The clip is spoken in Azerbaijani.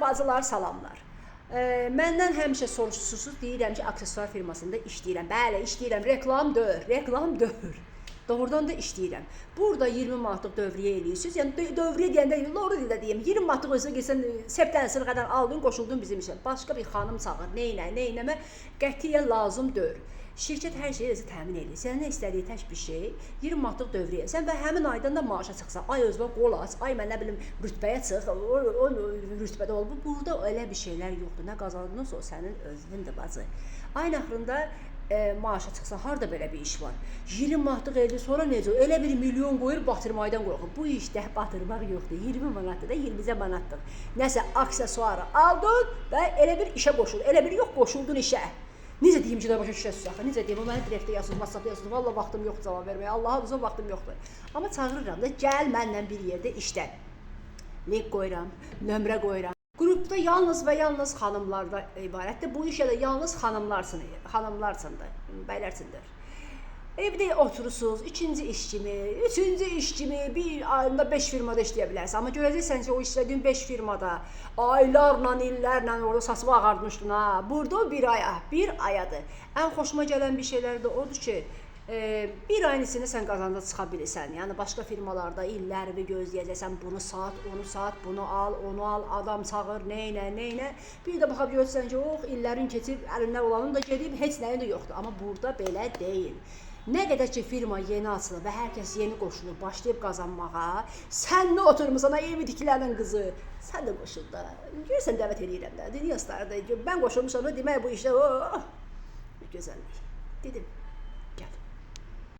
Bacılar salamlar. E, məndən həmişə soruşursunuz, deyirəm ki, aksesuar firmasında işləyirəm. Bəli, işləyirəm. Reklam deyil, reklam deyil. Doğrudan da işləyirəm. Burada 20 manatlıq dövriyə eləyirsiniz. Yəni dö- dövriyə deyəndə doğru dildə deyim, 20 manatlıq özünə gəlsən sepdən sırğadan aldın, qoşuldun bizim işə. Başqa bir xanım çağır, neynə, neynəmə qətiyyən lazım deyil. Şirkət hər şeyi özü təmin edir. Sənin istədiyi tək bir şey 20 manatlıq dövriyə. Sən və həmin aydan da maaşa çıxsan, ay özünə qol aç, ay mən nə bilim rütbəyə çıx, o, o rütbədə ol. Bu- Burada elə bir şeylər yoxdur. Nə qazandınsa o sənin özünündür bacı. Ayın axırında e, maaşa çıxsa harda belə bir iş var? 20 manatlıq eldir, sonra necə? Elə bir milyon qoyur, batırmaydan qorxur. Bu işdə batırmaq yoxdur. 20 manatdır da 20 manatlıq. Nəsə aksesuarı aldın və elə bir işə qoşul. Elə bir yox qoşuldun işə. Necə deyim ki, başa düşəsiz axı? Necə deyim? O Mənə direktdə yazsın, WhatsApp-da yazsın. Vallah vaxtım yoxdur cavab verməyə. Allah'a uzun vaxtım yoxdur. Amma çağırıram da gəl mənlə bir yerdə işlə. Link qoyuram, nömrə qoyuram. Qrupda yalnız və yalnız xanımlardan ibarətdir. Bu işə də yalnız xanımlarsın, xanımlarsındır, bəylərsindir. Evdə oturursunuz, ikinci iş kimi, üçüncü iş kimi bir ayında 5 firmada işləyə bilərsən. Amma görəcəksən ki, o işlədiyin 5 firmada aylarla, illərlə orada saçma ağartmışdın ha. Burada bir aya, bir ayadır. Ən xoşuma gələn bir şeylər də odur ki, bir içində sən qazanca çıxa bilirsən. Yəni başqa firmalarda illərini gözləyəcəksən, bunu sat, onu sat, bunu al, onu al, adam çağır, neynə, neynə. Bir də baxıb görürsən ki, oh, illərin keçib, əlində olanın da gedib, heç nəyin də yoxdur. Amma burada belə deyil. Nə qədər ki firma yeni açılır və hər kəs yeni qoşulur, başlayıb qazanmağa, sən nə oturmusan, ay evi tikilənin qızı, sən də qoşul da. Görürsən dəvət eləyirəm də. Dünya starı da. Mən qoşulmuşam da demək bu işdə o gözəllik. Dedim.